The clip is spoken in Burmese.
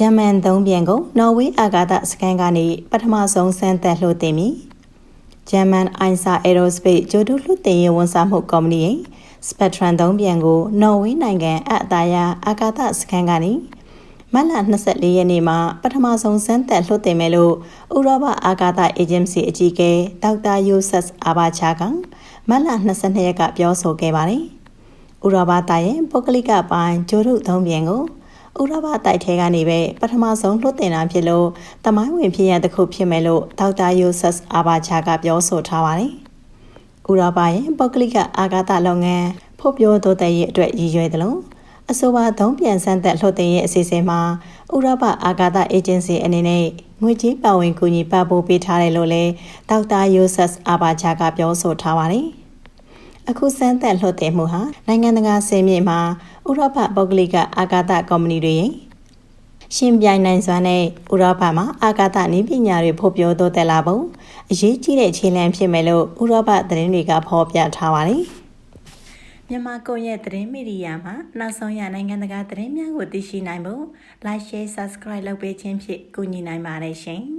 ဂျမန်သုံးပြန်ကိုနော်ဝေးအာကာသစကန်ကနေပထမဆုံးစမ်းသပ်လှုပ်တင်ပြီဂျမန်အိုင်ဆာအေရိုစပိတ်ဂျိုဒုလှုပ်တင်ရေးဝန်ဆောင်မှုကုမ္ပဏီရဲ့စပက်ထရန်သုံးပြန်ကိုနော်ဝေးနိုင်ငံအအတာယာအာကာသစကန်ကနေမတ်လ24ရက်နေ့မှာပထမဆုံးစမ်းသပ်လှုပ်တင်မယ်လို့ဥရောပအာကာသအေဂျင်စီအကြီးအကဲဒေါက်တာယိုဆတ်အာဘာချာကမတ်လ22ရက်ကပြောဆိုခဲ့ပါတယ်။ဥရောပသားရဲ့ပုဂ္ဂလိကပိုင်းဂျိုဒုသုံးပြန်ကို ဥရောပတိုက်ထဲကနေပဲပထမဆုံးလွှတ်တင်တာဖြစ်လို့တမိုင်းဝင်ဖြစ်ရတစ်ခုဖြစ်မယ်လို့ဒေါက်တာယိုဆတ်အာဘာချာကပြောဆိုထားပါတယ်။ဥရောပရဲ့ပုဂ္ဂလိကအာကာသလုပ်ငန်းဖို့ပြောတိုးတက်ရေးအတွက်ရည်ရွယ်တယ်လို့အဆိုပါသုံးပြန်ဆန်းသက်လှုပ်တင်ရဲ့အစီအစဉ်မှာဥရောပအာကာသအေဂျင်စီအနေနဲ့ငွေကြေးပါဝင်ကူညီပံ့ပိုးပေးထားတယ်လို့လည်းဒေါက်တာယိုဆတ်အာဘာချာကပြောဆိုထားပါတယ်။အခုစမ်းသပ်လှုပ်တင်မှုဟာနိုင်ငံတကာစင်မြေမှာ ဥရောပပုဂ္ဂလိကအာကာသကုမ္ပဏီတွေရဲ့ရှင်ပြိုင်နိုင်စွာနဲ့ဥရောပမှာအာကာသနည်းပညာတွေဖို့ပြောတိုးတက်လာပုံအရေးကြီးတဲ့ခြေလှမ်းဖြစ်မယ်လို့ဥရောပသတင်းတွေကဖော်ပြထားပါတယ်။မြန်မာကွန်ရက်သတင်းမီဒီယာမှာနောက်ဆုံးရနိုင်ငံတကာသတင်းများကိုသိရှိနိုင်ဖို့ like share subscribe လုပ်ပေးခြင်းဖြင့်ကူညီနိုင်ပါတယ်ရှင်။